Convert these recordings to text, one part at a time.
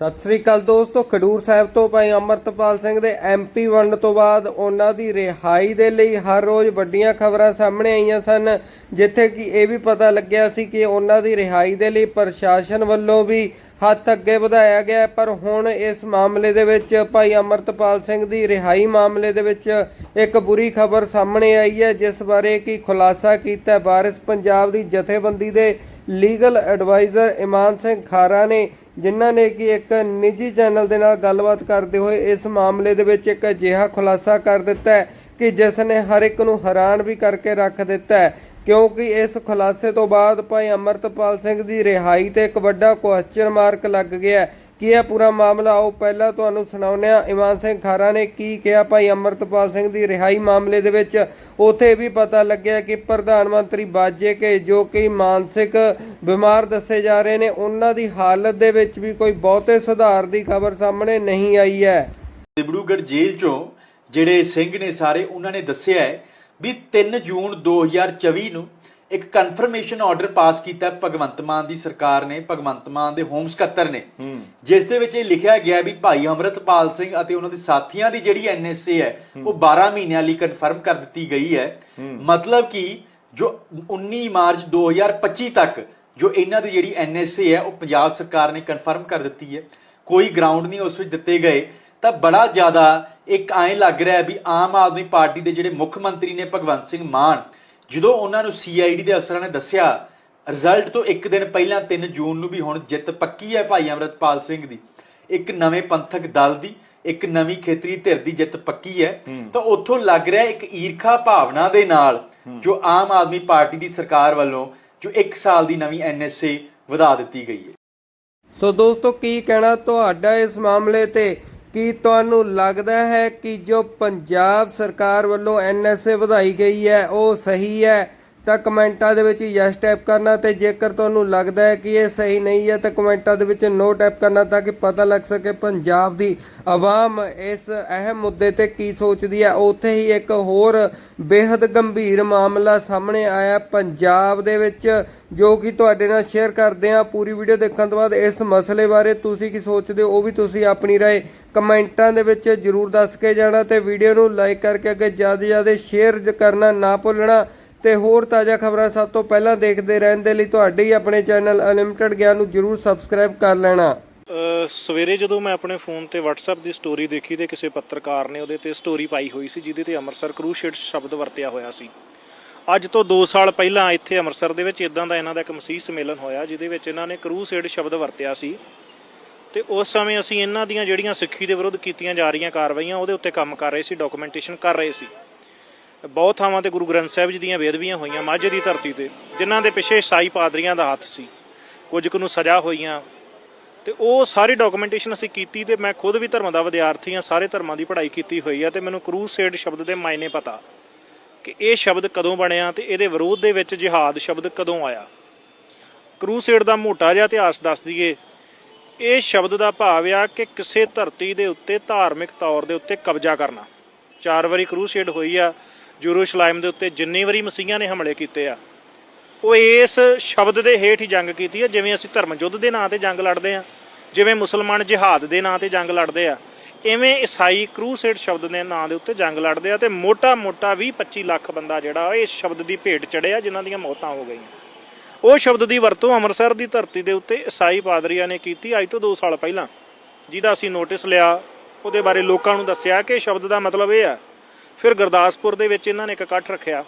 ਸਤਿ ਸ੍ਰੀ ਅਕਾਲ ਦੋਸਤੋ, ਖਡੂਰ ਸਾਹਿਬ ਤੋਂ ਭਾਈ ਅਮਰਤਪਾਲ ਸਿੰਘ ਦੇ ਐਮਪੀ ਬਣਨ ਤੋਂ ਬਾਅਦ ਉਹਨਾਂ ਦੀ ਰਿਹਾਈ ਦੇ ਲਈ ਹਰ ਰੋਜ਼ ਵੱਡੀਆਂ ਖਬਰਾਂ ਸਾਹਮਣੇ ਆਈਆਂ ਸਨ, ਜਿੱਥੇ ਕਿ ਇਹ ਵੀ ਪਤਾ ਲੱਗਿਆ ਸੀ ਕਿ ਉਹਨਾਂ ਦੀ ਰਿਹਾਈ ਦੇ ਲਈ ਪ੍ਰਸ਼ਾਸਨ ਵੱਲੋਂ ਵੀ ਹੱਥ ਅੱਗੇ ਵਧਾਇਆ ਗਿਆ ਪਰ ਹੁਣ ਇਸ ਮਾਮਲੇ ਦੇ ਵਿੱਚ ਭਾਈ ਅਮਰਤਪਾਲ ਸਿੰਘ ਦੀ ਰਿਹਾਈ ਮਾਮਲੇ ਦੇ ਵਿੱਚ ਇੱਕ ਬੁਰੀ ਖਬਰ ਸਾਹਮਣੇ ਆਈ ਹੈ, ਜਿਸ ਬਾਰੇ ਕਿ ਖੁਲਾਸਾ ਕੀਤਾ ਵਾਰਿਸ ਪੰਜਾਬ ਦੀ ਜਥੇਬੰਦੀ ਦੇ ਲੀਗਲ ਐਡਵਾਈਜ਼ਰ ਇਮਾਨ ਸਿੰਘ ਖਾਰਾ ਨੇ ਜਿਨ੍ਹਾਂ ਨੇ ਕਿ ਇੱਕ ਨਿੱਜੀ ਚੈਨਲ ਦੇ ਨਾਲ ਗੱਲਬਾਤ ਕਰਦੇ ਹੋਏ ਇਸ ਮਾਮਲੇ ਦੇ ਵਿੱਚ ਇੱਕ ਅਜਿਹਾ ਖੁਲਾਸਾ ਕਰ ਦਿੱਤਾ ਹੈ ਕਿ ਜਿਸ ਨੇ ਹਰ ਇੱਕ ਨੂੰ ਹੈਰਾਨ ਵੀ ਕਰਕੇ ਰੱਖ ਦਿੱਤਾ ਹੈ। ਕਿਉਂਕਿ ਇਸ ਖੁਲਾਸੇ ਤੋਂ ਬਾਅਦ ਭਾਈ ਅਮਰਤਪਾਲ ਸਿੰਘ ਦੀ ਰਿਹਾਈ ਤੇ ਇੱਕ ਵੱਡਾ ਕੁਐਸਚਨ ਮਾਰਕ ਲੱਗ ਗਿਆ ਕੀ ਹੈ ਪੂਰਾ ਮਾਮਲਾ? ਆਓ ਪਹਿਲਾਂ ਤੁਹਾਨੂੰ ਸੁਣਾਉਂਦੇ ਹਾਂ। ਇਮਾਨ ਸਿੰਘ ਖਾਰਾ ਨੇ ਕੀ ਕਿਹਾ? ਭਾਈ ਅਮਰਤਪਾਲ ਸਿੰਘ ਦੀ ਰਿਹਾਈ ਮਾਮਲੇ ਦੇ ਵਿੱਚ ਉਥੇ ਵੀ ਪਤਾ ਲੱਗਿਆ ਕਿ ਪ੍ਰਧਾਨ ਮੰਤਰੀ ਬਾਜੇ ਕੇ, ਜੋ ਕਿ ਮਾਨਸਿਕ ਬਿਮਾਰ ਦੱਸੇ ਜਾ ਰਹੇ ਨੇ, ਉਹਨਾਂ ਦੀ ਹਾਲਤ ਦੇ ਵਿੱਚ ਵੀ ਕੋਈ ਬਹੁਤੇ ਸੁਧਾਰ ਦੀ ਖਬਰ ਸਾਹਮਣੇ ਨਹੀਂ ਆਈ ਹੈ। ਦਿਬੜੂਗੜ੍ਹ ਜੇਲ੍ਹ ਚੋਂ ਜਿਹੜੇ ਸਿੰਘ ਨੇ ਸਾਰੇ, ਉਹਨਾਂ ਨੇ ਦੱਸਿਆ ਹੈ ਵੀ 3 ਜੂਨ 2024 ਨੂੰ ਇੱਕ ਕਨਫਰਮੇਸ਼ਨ ਆਰਡਰ ਪਾਸ ਕੀਤਾ ਭਗਵੰਤ ਮਾਨ ਦੀ ਸਰਕਾਰ ਨੇ ਭਗਵੰਤ ਮਾਨ ਦੇ ਹੋਮ ਸਕੱਤਰ ਨੇ। ਜਿਸ ਦੇ ਵਿੱਚ ਇਹ ਲਿਖਿਆ ਗਿਆ ਵੀ ਭਾਈ ਅਮਰਤਪਾਲ ਸਿੰਘ ਅਤੇ ਉਹਨਾਂ ਦੇ ਸਾਥੀਆਂ ਦੀ ਜਿਹੜੀ ਐਨਐਸਏ ਹੈ ਉਹ 12 ਮਹੀਨਿਆਂ ਲਈ ਕਨਫਰਮ ਕਰ ਦਿੱਤੀ ਗਈ ਹੈ। ਮਤਲਬ ਕਿ ਜੋ 19 ਮਾਰਚ 2025 ਤੱਕ ਜੋ ਇਹਨਾਂ ਦੀ ਜਿਹੜੀ ਐਨਐਸਏ ਹੈ ਉਹ ਪੰਜਾਬ ਸਰਕਾਰ ਨੇ ਕਨਫਰਮ ਕਰ ਦਿੱਤੀ ਹੈ। ਕੋਈ ਗਰਾਊਂਡ ਨਹੀਂ ਉਸ ਵਿੱਚ ਦਿੱਤੇ ਗਏ। ਤਾਂ ਬੜਾ ਜ਼ਿਆਦਾ ਇੱਕ ਐਂ ਲੱਗ ਰਿਹਾ ਵੀ ਆਮ ਆਦਮੀ ਪਾਰਟੀ ਦੇ ਜਿਹੜੇ ਮੁੱਖ ਮੰਤਰੀ ਨੇ ਭਗਵੰਤ ਸਿੰਘ ਮਾਨ ਜਦੋਂ ਉਹਨਾਂ ਨੂੰ ਸੀਆਈਡੀ ਦੇ ਅਫਸਰਾਂ ਨੇ ਦੱਸਿਆ ਰਿਜ਼ਲਟ ਤੋਂ ਇੱਕ ਦਿਨ ਪਹਿਲਾਂ 3 ਜੂਨ ਨੂੰ ਵੀ ਹੁਣ ਜਿੱਤ ਪੱਕੀ ਹੈ ਭਾਈ ਅਮਰਤਪਾਲ ਸਿੰਘ ਦੀ। ਇੱਕ ਨਵੇਂ ਪੰਥਕ ਦਲ ਦੀ ਇੱਕ ਨਵੀਂ ਖੇਤਰੀ ਧਿਰ ਦੀ ਜਿੱਤ ਪੱਕੀ ਹੈ। ਤਾਂ ਉੱਥੋਂ ਲੱਗ ਰਿਹਾ ਇੱਕ ਈਰਖਾ ਭਾਵਨਾ ਦੇ ਨਾਲ ਜੋ ਆਮ ਆਦਮੀ ਪਾਰਟੀ ਦੀ ਸਰਕਾਰ ਵੱਲੋਂ ਜੋ 1 ਸਾਲ ਦੀ ਨਵੀਂ ਐਨਐਸਏ ਵਧਾ ਦਿੱਤੀ ਗਈ ਹੈ। ਸੋ ਦੋਸਤੋ ਕੀ ਕਹਿਣਾ ਤੁਹਾਡਾ ਇਸ ਮਾਮਲੇ ਤੇ? ਕੀ ਤੁਹਾਨੂੰ ਲੱਗਦਾ ਹੈ ਕਿ ਜੋ ਪੰਜਾਬ ਸਰਕਾਰ ਵੱਲੋਂ ਐਨਐਸਏ ਵਧਾਈ ਗਈ ਹੈ, ਉਹ ਸਹੀ ਹੈ? ਤਾਂ ਕਮੈਂਟਾਂ ਦੇ ਵਿੱਚ ਯੈਸ ਟਾਈਪ ਕਰਨਾ ਤੇ ਜੇਕਰ ਤੁਹਾਨੂੰ ਲੱਗਦਾ ਹੈ ਕਿ ਇਹ ਸਹੀ ਨਹੀਂ ਹੈ ਤਾਂ ਕਮੈਂਟਾਂ ਦੇ ਵਿੱਚ ਨੋ ਟਾਈਪ ਕਰਨਾ ਤਾਂ ਕਿ ਪਤਾ ਲੱਗ ਸਕੇ ਪੰਜਾਬ ਦੀ ਆਵਾਮ ਇਸ ਅਹਿਮ ਮੁੱਦੇ ਤੇ ਕੀ ਸੋਚਦੀ ਹੈ। ਉੱਥੇ ਹੀ ਇੱਕ ਹੋਰ ਬੇहद ਗੰਭੀਰ ਮਾਮਲਾ ਸਾਹਮਣੇ ਆਇਆ ਪੰਜਾਬ ਦੇ ਵਿੱਚ, ਜੋ ਕਿ ਤੁਹਾਡੇ ਨਾਲ ਸ਼ੇਅਰ ਕਰਦੇ ਹਾਂ। ਪੂਰੀ ਵੀਡੀਓ ਦੇਖਣ ਤੋਂ ਬਾਅਦ ਇਸ ਮਸਲੇ ਬਾਰੇ ਤੁਸੀਂ ਕੀ ਸੋਚਦੇ ਹੋ, ਉਹ ਵੀ ਤੁਸੀਂ ਆਪਣੀ رائے ਕਮੈਂਟਾਂ ਦੇ ਵਿੱਚ ਜਰੂਰ ਦੱਸ ਕੇ ਜਾਣਾ ਤੇ ਵੀਡੀਓ ਨੂੰ ਲਾਈਕ ਕਰਕੇ ਅੱਗੇ ਜ਼ਿਆਦਾ ਜ਼ਿਆਦਾ ਸ਼ੇਅਰ ਕਰਨਾ ਨਾ ਭੁੱਲਣਾ। ਤੇ ਹੋਰ ਤਾਜ਼ਾ ਖਬਰਾਂ ਸਭ ਤੋਂ ਪਹਿਲਾਂ ਦੇਖਦੇ ਰਹਿਣ ਦੇ ਲਈ ਤੁਹਾਡੇ ਹੀ ਆਪਣੇ ਚੈਨਲ ਅਨਲਿਮਟਿਡ ਗਿਆਨ ਨੂੰ ਜਰੂਰ ਸਬਸਕ੍ਰਾਈਬ ਕਰ ਲੈਣਾ। ਸਵੇਰੇ ਜਦੋਂ ਮੈਂ ਆਪਣੇ ਫੋਨ ਤੇ WhatsApp ਦੀ ਸਟੋਰੀ ਦੇਖੀ ਤੇ ਕਿਸੇ ਪੱਤਰਕਾਰ ਨੇ ਉਹਦੇ ਤੇ ਸਟੋਰੀ ਪਾਈ ਹੋਈ ਸੀ, ਜਿਹਦੇ ਤੇ ਅੰਮ੍ਰਿਤਸਰ ਕਰੂਸ਼ੇਡ ਸ਼ਬਦ ਵਰਤਿਆ ਹੋਇਆ ਸੀ। ਅੱਜ ਤੋਂ 2 ਸਾਲ ਪਹਿਲਾਂ ਇੱਥੇ ਅੰਮ੍ਰਿਤਸਰ ਦੇ ਵਿੱਚ ਇਦਾਂ ਦਾ ਇਹਨਾਂ ਦਾ ਇੱਕ ਮਸੀਹ ਸੰਮੇਲਨ ਹੋਇਆ, ਜਿਹਦੇ ਵਿੱਚ ਇਹਨਾਂ ਨੇ ਕਰੂਸੇਡ ਸ਼ਬਦ ਵਰਤਿਆ ਸੀ। ਤੇ ਉਸ ਸਮੇਂ ਅਸੀਂ ਇਹਨਾਂ ਦੀਆਂ ਜਿਹੜੀਆਂ ਸਿੱਖੀ ਦੇ ਵਿਰੁੱਧ ਕੀਤੀਆਂ ਜਾ ਰਹੀਆਂ ਕਾਰਵਾਈਆਂ, ਉਹਦੇ ਉੱਤੇ ਕੰਮ ਕਰ ਰਹੇ ਸੀ ਡਾਕੂਮੈਂਟੇਸ਼ਨ ਕਰ ਰਹੇ ਸੀ। ਬਹੁਤ ਥਾਵਾਂ ਤੇ ਗੁਰੂ ਗ੍ਰੰਥ ਸਾਹਿਬ ਜੀ ਦੀਆਂ ਬੇਅਦਬੀਆਂ ਹੋਈਆਂ ਮਾਝੇ ਦੀ ਧਰਤੀ ਤੇ, ਜਿਨ੍ਹਾਂ ਦੇ ਪਿੱਛੇ ਸਾਈ ਪਾਦਰੀਆਂ ਦਾ ਹੱਥ ਸੀ। ਕੁਝ ਕੁ ਨੂੰ ਸਜ਼ਾ ਹੋਈਆਂ। ਤੇ ਉਹ ਸਾਰੀ ਡਾਕੂਮੈਂਟੇਸ਼ਨ ਅਸੀਂ ਕੀਤੀ ਤੇ ਮੈਂ ਖੁਦ ਵੀ ਧਰਮ ਦਾ ਵਿਦਿਆਰਥੀ ਹਾਂ, ਸਾਰੇ ਧਰਮਾਂ ਦੀ ਪੜ੍ਹਾਈ ਕੀਤੀ ਹੋਈ ਆ ਤੇ ਮੈਨੂੰ ਕਰੂਸੇਡ ਸ਼ਬਦ ਦੇ ਮਾਇਨੇ ਪਤਾ ਕਿ ਇਹ ਸ਼ਬਦ ਕਦੋਂ ਬਣਿਆ ਤੇ ਇਹਦੇ ਵਿਰੋਧ ਦੇ ਵਿੱਚ ਜਿਹਾਦ ਸ਼ਬਦ ਕਦੋਂ ਆਇਆ। ਕਰੂਸੇਡ ਦਾ ਮੋਟਾ ਜਿਹਾ ਇਤਿਹਾਸ ਦੱਸ ਦਈਏ। ਇਹ ਸ਼ਬਦ ਦਾ ਭਾਵ ਆ ਕਿ ਕਿਸੇ ਧਰਤੀ ਦੇ ਉੱਤੇ ਧਾਰਮਿਕ ਤੌਰ ਦੇ ਉੱਤੇ ਕਬਜ਼ਾ ਕਰਨਾ। ਚਾਰ ਵਾਰੀ ਕਰੂਸੇਡ ਹੋਈ ਆ ਯਰੂਸ਼ਲਾਈਮ ਦੇ ਉੱਤੇ ਜਿੰਨੀ ਵਾਰੀ ਮਸੀਹਾਂ ਨੇ ਹਮਲੇ ਕੀਤੇ ਆ, ਉਹ ਇਸ ਸ਼ਬਦ ਦੇ ਹੇਠ ਹੀ ਜੰਗ ਕੀਤੀ ਹੈ ਜਿਵੇਂ ਅਸੀਂ ਧਰਮ ਯੁੱਧ ਦੇ ਨਾਂ ਤੇ ਜੰਗ ਲੜਦੇ ਆ, ਜਿਵੇਂ ਮੁਸਲਮਾਨ ਜਿਹਾਦ ਦੇ ਨਾਂ ਤੇ ਜੰਗ ਲੜਦੇ ਆ, ਇਵੇਂ ਈਸਾਈ ਕਰੂਸੇਡ ਸ਼ਬਦ ਦੇ ਨਾਂ ਦੇ ਉੱਤੇ ਜੰਗ ਲੜਦੇ ਆ ਤੇ ਮੋਟਾ-ਮੋਟਾ 20-25 ਲੱਖ ਬੰਦਾ ਜਿਹੜਾ ਇਸ ਸ਼ਬਦ ਦੀ ਭੇਟ ਚੜਿਆ ਜਿਨ੍ਹਾਂ ਦੀਆਂ ਮੌਤਾਂ ਹੋ ਗਈਆਂ। ਉਹ ਸ਼ਬਦ ਦੀ ਵਰਤੋਂ ਅੰਮ੍ਰਿਤਸਰ ਦੀ ਧਰਤੀ ਦੇ ਉੱਤੇ ਈਸਾਈ ਪਾਦਰੀਆਂ ਨੇ ਕੀਤੀ ਅੱਜ ਤੋਂ 2 ਸਾਲ ਪਹਿਲਾਂ, ਜਿਹਦਾ ਅਸੀਂ ਨੋਟਿਸ ਲਿਆ, ਉਹਦੇ ਬਾਰੇ ਲੋਕਾਂ ਨੂੰ ਦੱਸਿਆ ਕਿ ਸ਼ਬਦ ਦਾ ਮਤਲਬ ਇਹ ਆ ਫਿਰ ਗੁਰਦਾਸਪੁਰ ਦੇ ਵਿੱਚ ਇਹਨਾਂ ਨੇ ਇੱਕ ਇਕੱਠ ਰੱਖਿਆ,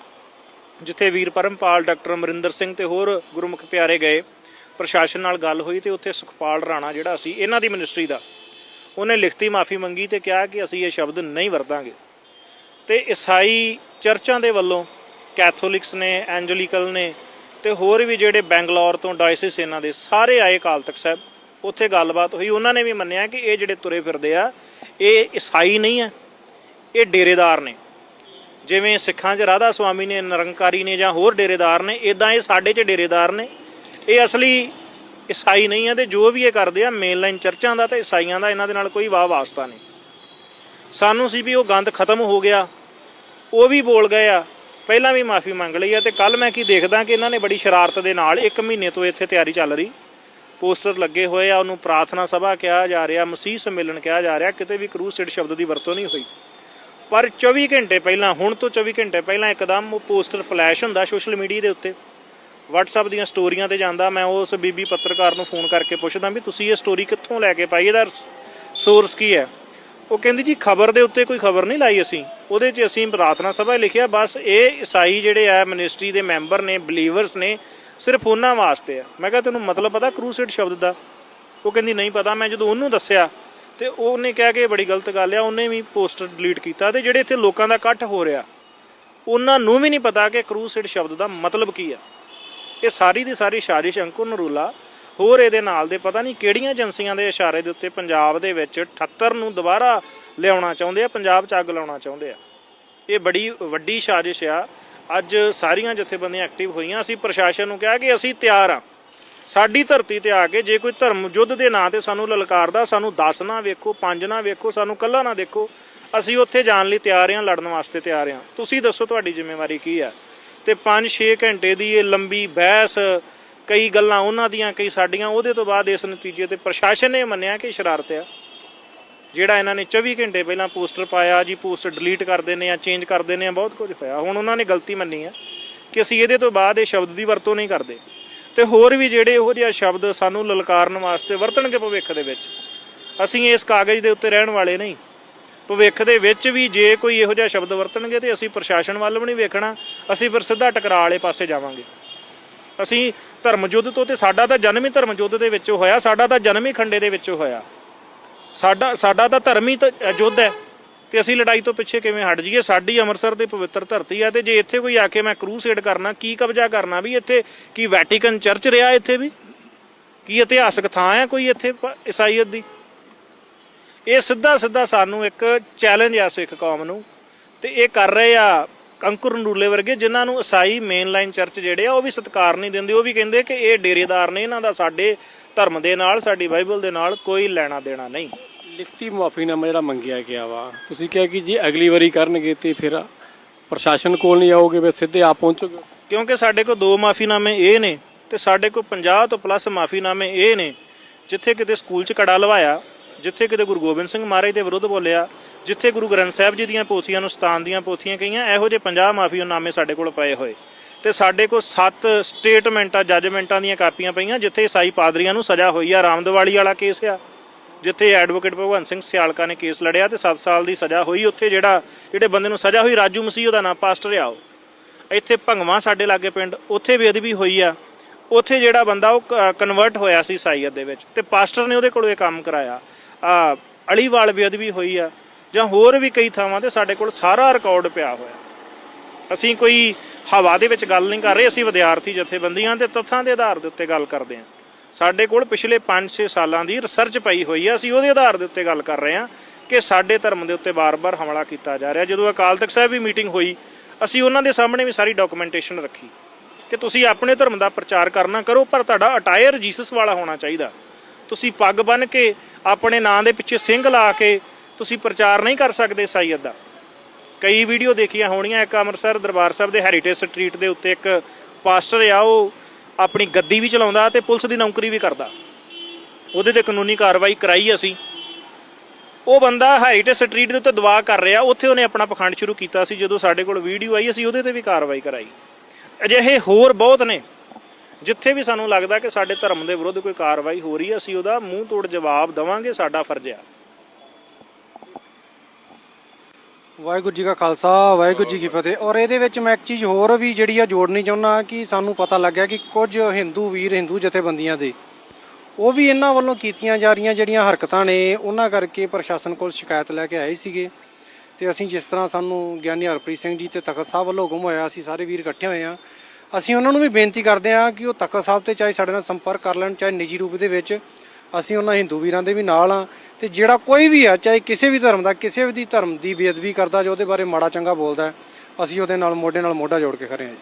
ਜਿੱਥੇ ਵੀਰ ਪਰਮਪਾਲ ਡਾਕਟਰ ਅਮਰਿੰਦਰ ਸਿੰਘ ਤੇ ਹੋਰ ਗੁਰਮੁਖ ਪਿਆਰੇ ਗਏ। ਪ੍ਰਸ਼ਾਸਨ ਨਾਲ ਗੱਲ ਹੋਈ ਤੇ ਉੱਥੇ ਸੁਖਪਾਲ ਰਾਣਾ ਜਿਹੜਾ ਸੀ, ਇਹਨਾਂ ਦੀ ਮਿਨਿਸਟਰੀ ਦਾ। ਉਹਨੇ ਲਿਖਤੀ ਮਾਫੀ ਮੰਗੀ ਤੇ ਕਿਹਾ ਕਿ ਅਸੀਂ ਇਹ ਸ਼ਬਦ ਨਹੀਂ ਵਰਤਾਂਗੇ। ਤੇ ਈਸਾਈ ਚਰਚਾਂ ਦੇ ਵੱਲੋਂ ਕੈਥੋਲਿਕਸ ਨੇ, ਐਂਜਲੀਕਲ ਨੇ ਤੇ ਹੋਰ ਵੀ ਜਿਹੜੇ ਬੈਂਗਲੌਰ ਤੋਂ ਡਾਇਸਿਸ ਇਹਨਾਂ ਦੇ, ਸਾਰੇ ਆਏ ਕਾਲ ਤਖਤ ਸਾਹਿਬ। ਉੱਥੇ ਗੱਲਬਾਤ ਹੋਈ। ਉਹਨਾਂ ਨੇ ਵੀ ਮੰਨਿਆ ਕਿ ਇਹ ਜਿਹੜੇ ਤੁਰੇ ਫਿਰਦੇ ਆ, ਇਹ ਈਸਾਈ ਨਹੀਂ ਆ, ਇਹ ਡੇਰੇਦਾਰ ਨੇ। ਜਿਵੇਂ ਸਿੱਖਾਂ 'ਚ ਰਾਧਾ ਸੁਆਮੀ ਨੇ, ਨਿਰੰਕਾਰੀ ਨੇ ਜਾਂ ਹੋਰ ਡੇਰੇਦਾਰ ਨੇ ਇਦਾਂ ਇਹ ਸਾਡੇ 'ਚ ਡੇਰੇਦਾਰ ਨੇ। ਇਹ ਅਸਲੀ ਈਸਾਈ ਨਹੀਂ ਆ ਤੇ ਜੋ ਵੀ ਇਹ ਕਰਦੇ ਆ ਮੇਨਲਾਈਨ ਚਰਚਾਂ ਦਾ ਤੇ ਈਸਾਈਆਂ ਦਾ, ਇਹਨਾਂ ਦੇ ਨਾਲ ਕੋਈ ਵਾਹ ਵਾਸਤਾ ਨਹੀਂ। ਸਾਨੂੰ ਸੀ ਵੀ ਉਹ ਗੰਦ ਖਤਮ ਹੋ ਗਿਆ, ਉਹ ਵੀ ਬੋਲ ਗਏ ਆ, ਪਹਿਲਾਂ ਵੀ ਮਾਫੀ ਮੰਗ ਲਈ ਆ ਤੇ ਕੱਲ ਮੈਂ ਕੀ ਦੇਖਦਾ ਕਿ ਇਹਨਾਂ ਨੇ ਬੜੀ ਸ਼ਰਾਰਤ ਦੇ ਨਾਲ 1 ਮਹੀਨੇ ਤੋਂ ਇੱਥੇ ਤਿਆਰੀ ਚੱਲ ਰਹੀ। ਪੋਸਟਰ ਲੱਗੇ ਹੋਏ ਆ, ਉਹਨੂੰ ਪ੍ਰਾਰਥਨਾ ਸਭਾ ਕਿਹਾ ਜਾ ਰਿਹਾ, ਮਸੀਹ ਸੰਮੇਲਨ ਕਿਹਾ ਜਾ ਰਿਹਾ, ਕਿਤੇ ਵੀ ਕਰੂਸੇਡ ਸ਼ਬਦ ਦੀ ਵਰਤੋਂ ਨਹੀਂ ਹੋਈ। ਪਰ 24 ਘੰਟੇ ਪਹਿਲਾਂ, ਹੁਣ ਤੋਂ 24 ਘੰਟੇ ਪਹਿਲਾਂ ਇੱਕਦਮ ਉਹ ਪੋਸਟਰ ਫਲੈਸ਼ ਹੁੰਦਾ ਸੋਸ਼ਲ ਮੀਡੀਆ ਦੇ ਉੱਤੇ। WhatsApp ਦੀਆਂ ਸਟੋਰੀਆਂ ਤੇ ਜਾਂਦਾ, ਮੈਂ ਉਸ ਬੀਬੀ ਪੱਤਰਕਾਰ ਨੂੰ ਫੋਨ ਕਰਕੇ ਪੁੱਛਦਾ ਵੀ ਤੁਸੀਂ ਇਹ ਸਟੋਰੀ ਕਿੱਥੋਂ ਲੈ ਕੇ ਪਾਈ? ਇਹਦਾ ਸੋਰਸ ਕੀ ਹੈ? ਉਹ ਕਹਿੰਦੀ ਜੀ, ਖਬਰ ਦੇ ਉੱਤੇ ਕੋਈ ਖਬਰ ਨਹੀਂ ਲਾਈ ਅਸੀਂ। ਉਹਦੇ 'ਚ ਅਸੀਂ ਪ੍ਰਾਰਥਨਾ ਸਭਾ ਲਿਖਿਆ, ਬਸ ਇਹ ਈਸਾਈ ਜਿਹੜੇ ਆ ਮਿਨਿਸਟਰੀ ਦੇ ਮੈਂਬਰ ਨੇ ਬਲੀਵਰਸ ਨੇ, ਸਿਰਫ ਉਹਨਾਂ ਵਾਸਤੇ ਆ। ਮੈਂ ਕਿਹਾ, ਤੈਨੂੰ ਮਤਲਬ ਪਤਾ ਕਰੂਸੇਡ ਸ਼ਬਦ ਦਾ? ਉਹ ਕਹਿੰਦੀ, ਨਹੀਂ ਪਤਾ। ਮੈਂ ਜਦੋਂ ਉਹਨੂੰ ਦੱਸਿਆ ਤੇ ਉਹਨੇ ਕਿਹਾ ਕਿ ਇਹ ਬੜੀ ਗਲਤ ਗੱਲ ਆ, ਉਹਨੇ ਵੀ ਪੋਸਟਰ ਡਿਲੀਟ ਕੀਤਾ ਤੇ ਜਿਹੜੇ ਇੱਥੇ ਲੋਕਾਂ ਦਾ ਇਕੱਠ ਹੋ ਰਿਹਾ, ਉਹਨਾਂ ਨੂੰ ਵੀ ਨਹੀਂ ਪਤਾ ਕਿ ਕਰੂਸੇਡ ਸ਼ਬਦ ਦਾ ਮਤਲਬ ਕੀ ਆ। ਇਹ ਸਾਰੀ ਦੀ ਸਾਰੀ ਸਾਜ਼ਿਸ਼ ਅੰਕੁਰ ਨਰੂਲਾ ਹੋਰ ਇਹਦੇ ਨਾਲ ਦੇ ਪਤਾ ਨਹੀਂ ਕਿਹੜੀਆਂ ਏਜੰਸੀਆਂ ਦੇ ਇਸ਼ਾਰੇ ਦੇ ਉੱਤੇ ਪੰਜਾਬ ਦੇ ਵਿੱਚ 78 ਨੂੰ ਦੁਬਾਰਾ ਲਿਆਉਣਾ ਚਾਹੁੰਦੇ ਆ, ਪੰਜਾਬ 'ਚ ਅੱਗ ਲਾਉਣਾ ਚਾਹੁੰਦੇ ਆ। ਇਹ ਬੜੀ ਵੱਡੀ ਸਾਜ਼ਿਸ਼ ਆ। ਅੱਜ ਸਾਰੀਆਂ ਜਥੇਬੰਦੀਆਂ ਐਕਟਿਵ ਹੋਈਆਂ, ਅਸੀਂ ਪ੍ਰਸ਼ਾਸਨ ਨੂੰ ਕਿਹਾ ਕਿ ਅਸੀਂ ਤਿਆਰ ਆ। ਸਾਡੀ ਧਰਤੀ ਤੇ ਆ ਕੇ ਜੇ ਕੋਈ ਧਰਮ ਯੁੱਧ ਦੇ ਨਾਂ ਤੇ ਸਾਨੂੰ ਲਲਕਾਰਦਾ, ਸਾਨੂੰ ਦਸ ਨਾ ਵੇਖੋ, ਪੰਜ ਨਾ ਵੇਖੋ, ਸਾਨੂੰ ਕੱਲਾ ਨਾ ਦੇਖੋ, ਅਸੀਂ ਉੱਥੇ ਜਾਣ ਲਈ ਤਿਆਰ ਹਾਂ, ਲੜਨ ਵਾਸਤੇ ਤਿਆਰ ਹਾਂ। ਤੁਸੀਂ ਦੱਸੋ ਤੁਹਾਡੀ ਜ਼ਿੰਮੇਵਾਰੀ ਕੀ ਹੈ? ਤੇ 5-6 ਘੰਟੇ ਦੀ ਇਹ ਲੰਬੀ ਬਹਿਸ, ਕਈ ਗੱਲਾਂ ਉਹਨਾਂ ਦੀਆਂ, ਕਈ ਸਾਡੀਆਂ, ਉਹਦੇ ਤੋਂ ਬਾਅਦ ਇਸ ਨਤੀਜੇ ਤੇ ਪ੍ਰਸ਼ਾਸਨ ਨੇ ਮੰਨਿਆ ਕਿ ਸ਼ਰਾਰਤ ਆ। ਜਿਹੜਾ ਇਹਨਾਂ ਨੇ 24 ਘੰਟੇ ਪਹਿਲਾਂ ਪੋਸਟਰ ਪਾਇਆ, ਜੀ ਪੋਸਟਰ ਡਿਲੀਟ ਕਰ ਦਿੰਦੇ ਆ ਚੇਂਜ ਕਰ ਦਿੰਦੇ ਆ ਬਹੁਤ ਕੁਝ ਹੋਇਆ। ਹੁਣ ਉਹਨਾਂ ਨੇ ਗਲਤੀ ਮੰਨੀ ਆ ਕਿ ਅਸੀਂ ਇਹਦੇ ਤੋਂ ਬਾਅਦ ਇਹ ਸ਼ਬਦ ਦੀ ਵਰਤੋਂ ਨਹੀਂ ਕਰਦੇ। ਤੇ ਹੋਰ ਵੀ ਜਿਹੜੇ ਇਹੋ ਜਿਹਾ ਸ਼ਬਦ ਸਾਨੂੰ ਲਲਕਾਰਨ ਵਾਸਤੇ ਵਰਤਣਗੇ ਭਵਿੱਖ ਦੇ ਵਿੱਚ। ਅਸੀਂ ਇਸ ਕਾਗਜ਼ ਦੇ ਉੱਤੇ ਰਹਿਣ ਵਾਲੇ ਨਹੀਂ। ਭਵਿੱਖ ਦੇ ਵਿੱਚ ਵੀ ਜੇ ਕੋਈ ਇਹੋ ਜਿਹਾ ਸ਼ਬਦ ਵਰਤਣਗੇ ਤੇ ਅਸੀਂ ਪ੍ਰਸ਼ਾਸਨ ਵੱਲ ਵੀ ਨਹੀਂ ਵੇਖਣਾ, ਅਸੀਂ ਫਿਰ ਸਿੱਧਾ ਟਕਰਾਅ ਵਾਲੇ ਪਾਸੇ ਜਾਵਾਂਗੇ। ਅਸੀਂ ਧਰਮ ਯੁੱਧ ਤੋਂ ਤੇ ਸਾਡਾ ਤਾਂ ਜਨਮ ਹੀ ਧਰਮ ਯੁੱਧ ਦੇ ਵਿੱਚੋਂ ਹੋਇਆ, ਸਾਡਾ ਤਾਂ ਜਨਮ ਹੀ ਖੰਡੇ ਦੇ ਵਿੱਚੋਂ ਹੋਇਆ। ਸਾਡਾ ਸਾਡਾ ਤਾਂ ਧਰਮ ਹੀ ਯੁੱਧ ਹੈ। ਤੇ ਅਸੀਂ ਲੜਾਈ ਤੋਂ ਪਿੱਛੇ ਕਿਵੇਂ ਹਟ ਜਾਈਏ? ਸਾਡੀ ਅੰਮ੍ਰਿਤਸਰ ਦੀ ਪਵਿੱਤਰ ਧਰਤੀ ਆ ਤੇ ਜੇ ਇੱਥੇ ਕੋਈ ਆ ਕੇ ਮੈਂ ਕਰੂਸੇਡ ਕਰਨਾ, ਕੀ ਕਬਜ਼ਾ ਕਰਨਾ ਵੀ ਇੱਥੇ? ਕੀ ਵੈਟੀਕਨ ਚਰਚ ਰਿਹਾ ਇੱਥੇ ਵੀ? ਕੀ ਇਤਿਹਾਸਕ ਥਾਂ ਹੈ ਕੋਈ ਇੱਥੇ ਪ- ਈਸਾਈਅਤ ਦੀ? ਇਹ ਸਿੱਧਾ ਸਿੱਧਾ ਸਾਨੂੰ ਇੱਕ ਚੈਲੰਜ ਆ ਸਿੱਖ ਕੌਮ ਨੂੰ ਤੇ ਇਹ ਕਰ ਰਹੇ ਆ ਕੰਕੁਰ ਨੂਲੇ ਵਰਗੇ ਜਿਨ੍ਹਾਂ ਨੂੰ ਈਸਾਈ ਮੇਨ ਲਾਈਨ ਚਰਚ ਜਿਹੜੇ ਆ ਉਹ ਵੀ ਸਤਿਕਾਰ ਨਹੀਂ ਦਿੰਦੇ। ਉਹ ਵੀ ਕਹਿੰਦੇ ਕਿ ਇਹ ਡੇਰੇਦਾਰ ਨੇ, ਇਹਨਾਂ ਦਾ ਸਾਡੇ ਧਰਮ ਦੇ ਨਾਲ, ਸਾਡੀ ਬਾਈਬਲ ਦੇ ਨਾਲ ਕੋਈ ਲੈਣਾ ਦੇਣਾ ਨਹੀਂ। ਲਿਖਤੀ ਮਾਫ਼ੀਨਾਮਾ ਜਿਹੜਾ ਮੰਗਿਆ ਗਿਆ ਵਾ, ਤੁਸੀਂ ਕਿਹਾ ਕਿ ਜੇ ਅਗਲੀ ਵਾਰੀ ਕਰਨਗੇ ਤੇ ਫਿਰ ਪ੍ਰਸ਼ਾਸਨ ਕੋਲ ਨਹੀਂ ਆਓਗੇ ਵੀ ਸਿੱਧੇ ਆਪ ਪਹੁੰਚੋਗੇ? ਕਿਉਂਕਿ ਸਾਡੇ ਕੋਲ ਦੋ ਮਾਫੀਨਾਮੇ ਇਹ ਨੇ ਤੇ ਸਾਡੇ ਕੋਲ 50 ਤੋਂ ਪਲੱਸ ਮਾਫੀਨਾਮੇ ਇਹ ਨੇ, ਜਿੱਥੇ ਕਿਤੇ ਸਕੂਲ 'ਚ ਕੜਾ ਲਵਾਇਆ, ਜਿੱਥੇ ਕਿਤੇ ਗੁਰੂ ਗੋਬਿੰਦ ਸਿੰਘ ਮਹਾਰਾਜ ਦੇ ਵਿਰੁੱਧ ਬੋਲਿਆ, ਜਿੱਥੇ ਗੁਰੂ ਗ੍ਰੰਥ ਸਾਹਿਬ ਜੀ ਦੀਆਂ ਪੋਥੀਆਂ ਨੂੰ ਸਤਾਨ ਦੀਆਂ ਪੋਥੀਆਂ ਕਹੀਆਂ, ਇਹੋ ਜਿਹੇ 50 ਮਾਫੀਨਾਮੇ ਸਾਡੇ ਕੋਲ ਪਏ ਹੋਏ। ਤੇ ਸਾਡੇ ਕੋਲ 7 ਸਟੇਟਮੈਂਟਾਂ ਜੱਜਮੈਂਟਾਂ ਦੀਆਂ ਕਾਪੀਆਂ ਪਈਆਂ, ਜਿੱਥੇ ਈਸਾਈ ਪਾਦਰੀਆਂ ਨੂੰ ਸਜ਼ਾ ਹੋਈ ਆ ਰਾਮਦਵਾਲੀ ਵਾਲਾ ਕੇਸ ਆ। ਜਿੱਥੇ ਐਡਵੋਕੇਟ ਭਗਵੰਤ ਸਿੰਘ ਸਿਆਲਕਾ ਨੇ ਕੇਸ ਲੜਿਆ ਤੇ 7 ਸਾਲ ਦੀ ਸਜ਼ਾ ਹੋਈ, ਉੱਥੇ ਜਿਹੜਾ, ਜਿਹੜੇ ਬੰਦੇ ਨੂੰ ਸਜ਼ਾ ਹੋਈ, ਰਾਜੂ ਮਸੀਹ, ਉਹਦਾ ਨਾਮ ਪਾਸਟਰ ਆ ਉਹ। ਇੱਥੇ ਭੰਗਵਾ ਸਾਡੇ ਲਾਗੇ ਪਿੰਡ, ਉੱਥੇ ਬੇਅਦਬੀ ਹੋਈ ਆ। ਉੱਥੇ ਜਿਹੜਾ ਬੰਦਾ ਉਹ ਕਨਵਰਟ ਹੋਇਆ ਸੀ ਸਾਈਅਤ ਦੇ ਵਿੱਚ ਤੇ ਪਾਸਟਰ ਨੇ ਉਹਦੇ ਕੋਲੋਂ ਇਹ ਕੰਮ ਕਰਾਇਆ। ਆ, ਅਲੀਵਾਲ ਬੇਅਦਬੀ ਹੋਈ ਆ, ਜਾਂ ਹੋਰ ਵੀ ਕਈ ਥਾਵਾਂ ਤੇ ਸਾਡੇ ਕੋਲ ਸਾਰਾ ਰਿਕਾਰਡ ਪਿਆ ਹੋਇਆ। ਅਸੀਂ ਕੋਈ ਹਵਾ ਦੇ ਵਿੱਚ ਗੱਲ ਨਹੀਂ ਕਰ ਰਹੇ, ਅਸੀਂ ਵਿਦਿਆਰਥੀ ਜਥੇਬੰਦੀਆਂ ਤੇ ਤੱਥਾਂ ਦੇ ਆਧਾਰ ਦੇ ਉੱਤੇ ਗੱਲ ਕਰਦੇ ਹਾਂ। ਸਾਡੇ ਕੋਲ ਪਿਛਲੇ 5-6 ਸਾਲਾਂ ਦੀ ਰਿਸਰਚ ਪਈ ਹੋਈ ਹੈ ਅਸੀਂ ਉਹਦੇ ਆਧਾਰ ਦੇ ਉੱਤੇ ਗੱਲ ਕਰ ਰਹੇ ਹਾਂ ਕਿ ਸਾਡੇ ਧਰਮ ਦੇ ਉੱਤੇ ਬਾਰ-ਬਾਰ ਹਮਲਾ ਕੀਤਾ ਜਾ ਰਿਹਾ। ਜਦੋਂ ਅਕਾਲ ਤਖਤ ਸਾਹਿਬ ਵੀ ਮੀਟਿੰਗ ਹੋਈ, ਅਸੀਂ ਉਹਨਾਂ ਦੇ ਸਾਹਮਣੇ ਵੀ ਸਾਰੀ ਡਾਕੂਮੈਂਟੇਸ਼ਨ ਰੱਖੀ ਕਿ ਤੁਸੀਂ ਆਪਣੇ ਧਰਮ ਦਾ ਪ੍ਰਚਾਰ ਕਰਨਾ ਕਰੋ, ਪਰ ਤੁਹਾਡਾ ਅਟਾਇਰ ਜੀਸਸ ਵਾਲਾ ਹੋਣਾ ਚਾਹੀਦਾ। ਤੁਸੀਂ ਪੱਗ ਬੰਨ ਕੇ ਆਪਣੇ ਨਾਂ ਦੇ ਪਿੱਛੇ ਸਿੰਘ ਲਾ ਕੇ ਤੁਸੀਂ ਪ੍ਰਚਾਰ ਨਹੀਂ ਕਰ ਸਕਦੇ ਸਾਈਅਤ ਦਾ। ਕਈ ਵੀਡੀਓ ਦੇਖੀਆਂ ਹੋਣੀਆਂ ਇੱਕ ਅੰਮ੍ਰਿਤਸਰ ਦਰਬਾਰ ਸਾਹਿਬ ਦੇ ਹੈਰੀਟੇਜ ਸਟਰੀਟ ਦੇ ਉੱਤੇ ਇੱਕ ਪਾਸਟਰ ਆ, ਉਹ ਆਪਣੀ ਗੱਦੀ ਵੀ ਚਲਾਉਂਦਾ ਤੇ ਪੁਲਿਸ ਦੀ ਨੌਕਰੀ ਵੀ ਕਰਦਾ। ਉਹਦੇ ਤੇ ਕਾਨੂੰਨੀ ਕਾਰਵਾਈ ਕਰਾਈ ਅਸੀਂ। ਉਹ ਬੰਦਾ ਹੈਰੀਟੇਜ ਸਟਰੀਟ ਦੇ ਉੱਤੇ ਦਵਾ ਕਰ ਰਿਹਾ, ਉੱਥੇ ਉਹਨੇ ਆਪਣਾ ਪਖੰਡ ਸ਼ੁਰੂ ਕੀਤਾ ਸੀ, ਜਦੋਂ ਸਾਡੇ ਕੋਲ ਵੀਡੀਓ ਆਈ, ਅਸੀਂ ਉਹਦੇ ਤੇ ਵੀ ਕਾਰਵਾਈ ਕਰਾਈ। ਅਜਿਹੇ ਹੋਰ ਬਹੁਤ ਨੇ, ਜਿੱਥੇ ਵੀ ਸਾਨੂੰ ਲੱਗਦਾ ਕਿ ਸਾਡੇ ਧਰਮ ਦੇ ਵਿਰੁੱਧ ਕੋਈ ਕਾਰਵਾਈ ਹੋ ਰਹੀ ਹੈ, ਅਸੀਂ ਉਹਦਾ ਮੂੰਹ ਤੋੜ ਜਵਾਬ ਦਵਾਂਗੇ, ਸਾਡਾ ਫਰਜ਼ ਆ। ਵਾਹਿਗੁਰੂ ਜੀ ਕਾ ਖਾਲਸਾ, ਵਾਹਿਗੁਰੂ ਜੀ ਕੀ ਫਤਿਹ। ਔਰ ਇਹਦੇ ਵਿੱਚ ਮੈਂ ਇੱਕ ਚੀਜ਼ ਹੋਰ ਵੀ ਜਿਹੜੀ ਆ ਜੋੜਨੀ ਚਾਹੁੰਦਾ ਕਿ ਸਾਨੂੰ ਪਤਾ ਲੱਗਿਆ ਕਿ ਕੁਝ ਹਿੰਦੂ ਵੀਰ, ਹਿੰਦੂ ਜਥੇਬੰਦੀਆਂ ਦੇ, ਉਹ ਵੀ ਇਹਨਾਂ ਵੱਲੋਂ ਕੀਤੀਆਂ ਜਾ ਰਹੀਆਂ ਜਿਹੜੀਆਂ ਹਰਕਤਾਂ ਨੇ, ਉਹਨਾਂ ਕਰਕੇ ਪ੍ਰਸ਼ਾਸਨ ਕੋਲ ਸ਼ਿਕਾਇਤ ਲੈ ਕੇ ਆਏ ਸੀਗੇ। ਤੇ ਅਸੀਂ ਜਿਸ ਤਰ੍ਹਾਂ ਸਾਨੂੰ ਗਿਆਨੀ ਹਰਪ੍ਰੀਤ ਸਿੰਘ ਜੀ ਤੇ ਤਖਤ ਸਾਹਿਬ ਵੱਲੋਂ ਹੁਕਮ ਹੋਇਆ, ਅਸੀਂ ਸਾਰੇ ਵੀਰ ਇਕੱਠੇ ਹੋਏ ਆ ਅਸੀਂ ਉਹਨਾਂ ਨੂੰ ਵੀ ਬੇਨਤੀ ਕਰਦੇ ਹਾਂ ਕਿ ਉਹ ਤਖਤ ਸਾਹਿਬ ਤੇ ਚਾਹੇ ਸਾਡੇ ਨਾਲ ਸੰਪਰਕ ਕਰ ਲੈਣ, ਚਾਹੇ ਨਿੱਜੀ ਰੂਪ ਦੇ ਵਿੱਚ ਅਸੀਂ ਉਹਨਾਂ ਹਿੰਦੂ ਵੀਰਾਂ ਦੇ ਵੀ ਨਾਲ ਆ ਤੇ ਜਿਹੜਾ ਕੋਈ ਵੀ ਆ, ਚਾਹੇ ਕਿਸੇ ਵੀ ਧਰਮ ਦਾ, ਕਿਸੇ ਵੀ ਧਰਮ ਦੀ ਬੇਅਦਬੀ ਕਰਦਾ ਜੋ ਉਹਦੇ ਬਾਰੇ ਮਾੜਾ ਚੰਗਾ ਬੋਲਦਾ ਅਸੀਂ ਉਹਦੇ ਨਾਲ ਮੋਢੇ ਨਾਲ ਮੋਢਾ ਜੋੜ ਕੇ ਖੜੇ ਹਾਂ ਜੀ।